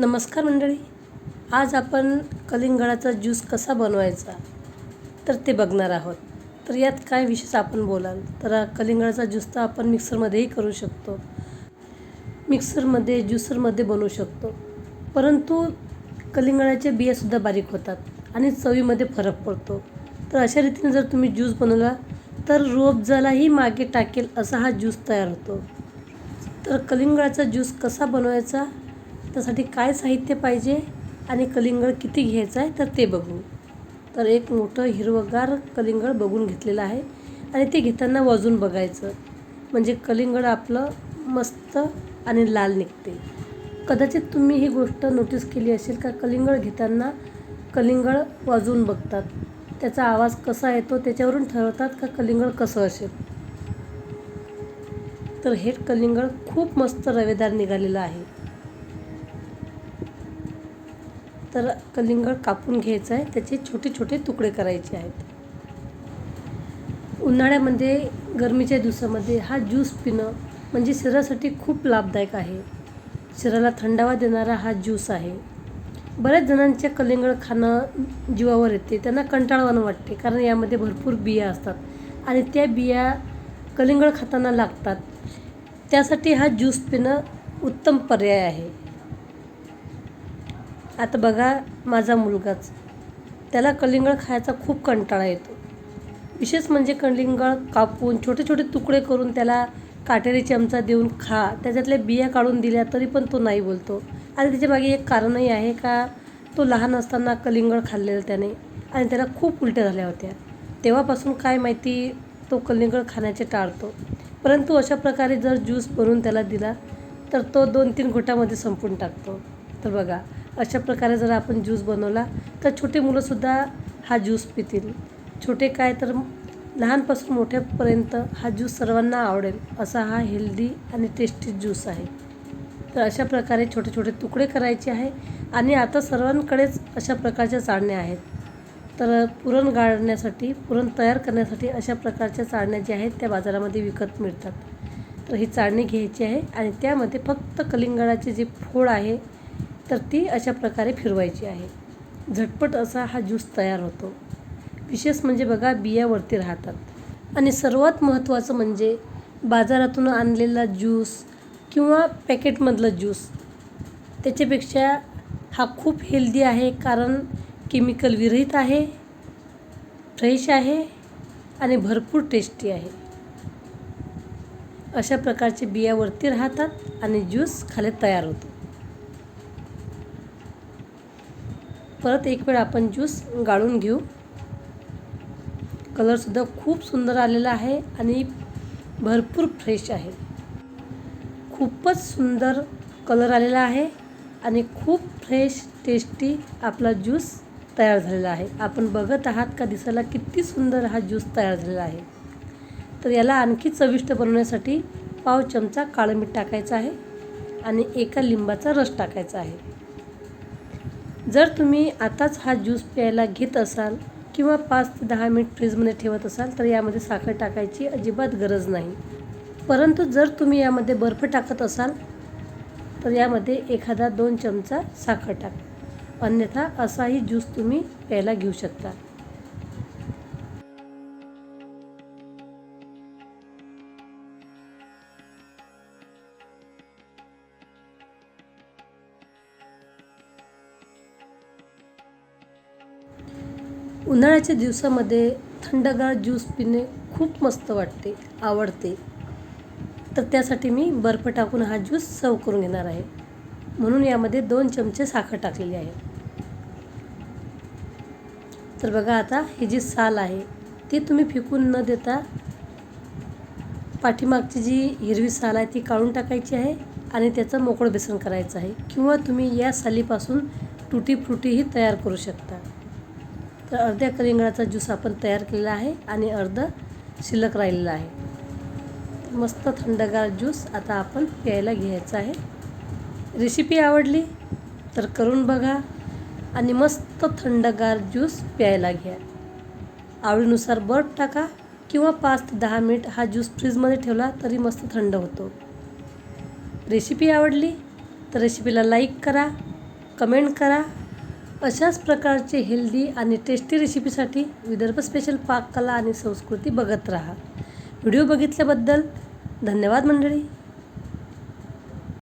नमस्कार मंडळी. आज आपण कलिंगडाचा ज्यूस कसा बनवायचा तर ते बघणार आहोत. तर यात काय विशेष आपण बोलाल? तर कलिंगडाचा ज्यूस तर आपण मिक्सरमध्येही करू शकतो. मिक्सरमध्ये ज्युसरमध्ये बनवू शकतो. परंतु कलिंगडाच्या बियासुद्धा बारीक होतात आणि चवीमध्ये फरक पडतो. तर अशा रीतीने जर तुम्ही ज्यूस बनवला तर रोबजालाही मागे टाकेल असा हा ज्यूस तयार होतो. तर कलिंगडाचा ज्यूस कसा बनवायचा? त्यासाठी काय साहित्य पाहिजे आणि कलिंगड किती घ्यायचं आहे तर ते बघू. तर एक मोठं हिरवंगार कलिंगड बघून घेतलेलं आहे आणि ते घेताना वाजून बघायचं. म्हणजे कलिंगड आपलं मस्त आणि लाल निघते. कदाचित तुम्ही ही गोष्ट नोटीस केली असेल का? कलिंगड घेताना कलिंगड वाजवून बघतात. त्याचा आवाज कसा येतो त्याच्यावरून ठरवतात का कलिंगड कसं असेल? तर हे कलिंगड खूप मस्त रवेदार निघालेलं आहे. तर कलिंगड कापून घ्यायचं आहे. त्याचे छोटे छोटे तुकडे करायचे आहेत. उन्हाळ्यामध्ये गरमीच्या दिवसामध्ये हा ज्यूस पिणं म्हणजे शरीरासाठी खूप लाभदायक आहे. शरीराला थंडावा देणारा हा ज्यूस आहे. बऱ्याच जणांचे कलिंगड खाणं जीवावर येते. त्यांना कंटाळवाणं वाटते कारण यामध्ये भरपूर बिया असतात आणि त्या बिया कलिंगड खाताना लागतात. त्यासाठी हा ज्यूस पिणं उत्तम पर्याय आहे. आता बघा माझा मुलगाच. त्याला कलिंगड खायचा खूप कंटाळा येतो. विशेष म्हणजे कलिंगड कापून छोटे छोटे तुकडे करून त्याला काटेरी चमचा देऊन खा. त्याच्यातल्या बिया काढून दिल्या तरी पण तो नाही बोलतो. आणि त्याच्यामागे एक कारणही आहे का तो लहान असताना कलिंगड खाल्लेलं त्याने आणि त्याला खूप उलट्या झाल्या होत्या. तेव्हापासून काय माहिती तो कलिंगड खाण्याचे टाळतो. परंतु अशा प्रकारे जर ज्यूस बनवून त्याला दिला तर तो दोन तीन घोटामध्ये संपून टाकतो. तर बघा अशा प्रकारे जर आपण ज्यूस बनवला तर छोटे मुलंसुद्धा हा ज्यूस पितील. छोटे काय तर लहानपासून मोठ्यापर्यंत हा ज्यूस सर्वांना आवडेल असा हा हेल्दी आणि टेस्टी ज्यूस आहे. तर अशा प्रकारे छोटे छोटे तुकडे करायचे आहे आणि आता सर्वांकडेच अशा प्रकारच्या चाळण्या आहेत. तर पुरण गाळण्यासाठी पुरण तयार करण्यासाठी अशा प्रकारच्या चाळण्या ज्या आहेत त्या बाजारामध्ये विकत मिळतात. तर ही चाळणी घ्यायची आहे आणि त्यामध्ये फक्त कलिंगडाचे जे फोड आहे तर ती अशा प्रकारे फिरवायची आहे. झटपट असा हा ज्यूस तयार होतो. विशेष म्हणजे बघा बियावरती राहतात. आणि सर्वात महत्त्वाचं म्हणजे बाजारातून आणलेला ज्यूस किंवा पॅकेटमधलं ज्यूस त्याच्यापेक्षा हा खूप हेल्दी आहे कारण केमिकल विरहित आहे फ्रेश आहे आणि भरपूर टेस्टी आहे. अशा प्रकारचे बियावरती राहतात आणि ज्यूस खाली तयार होतो. परत एक वेळ आपण ज्यूस गाळून घेऊ. कलरसुद्धा खूप सुंदर आलेला आहे आणि भरपूर फ्रेश आहे. खूपच सुंदर कलर आलेला आहे आणि खूप फ्रेश टेस्टी आपला ज्यूस तयार झालेला आहे. आपण बघत आहात का दिसायला किती सुंदर हा ज्यूस तयार झालेला आहे. तर याला आणखी चविष्ट बनवण्यासाठी पाव चमचा काळं मीठ टाकायचं आहे आणि एका लिंबाचा रस टाकायचा आहे. जर तुम्ही आताच हा ज्यूस प्यायला घेत असाल किंवा पाच ते दहा मिनिट फ्रीजमध्ये ठेवत असाल तर यामध्ये साखर टाकायची अजिबात गरज नाही. परंतु जर तुम्ही यामध्ये बर्फ टाकत असाल तर यामध्ये एखादा दोन चमचा साखर टाक. अन्यथा असाही ज्यूस तुम्ही प्यायला घेऊ शकता. उन्हाळ्याच्या दिवसामध्ये थंडगार ज्यूस पिणे खूप मस्त वाटते आवडते. तर त्यासाठी मी बर्फ टाकून हा ज्यूस सर्व करून घेणार आहे. म्हणून यामध्ये दोन चमचे साखर टाकलेली आहे. तर बघा आता ही जी साल आहे ती तुम्ही फिकून न देता पाठीमागची जी हिरवी साल आहे ती काढून टाकायची आहे आणि त्याचं मोकळं बेसन करायचं आहे. किंवा तुम्ही या सालीपासून तुटी फ्रुटीही तयार करू शकता. तर अर्ध्या कलिंगडाचा ज्यूस आपण तयार केलेला आहे आणि अर्ध शिल्लक राहिलेला आहे. मस्त थंडगार ज्यूस आता आपण प्यायला घ्यायचा आहे. रेसिपी आवडली तर करून बघा आणि मस्त थंडगार ज्यूस प्यायला घ्या. आवडीनुसार बर्फ टाका किंवा पाच ते दहा मिनिट हा ज्यूस फ्रीजमध्ये ठेवला तरी मस्त थंड होतो. रेसिपी आवडली तर रेसिपीला लाईक करा कमेंट करा अशाच प्रकारचे हेल्दी आणि टेस्टी रेसिपीसाठी विदर्भ स्पेशल पाककला आणि संस्कृती बघत राहा. व्हिडिओ बघितल्याबद्दल धन्यवाद मंडळी.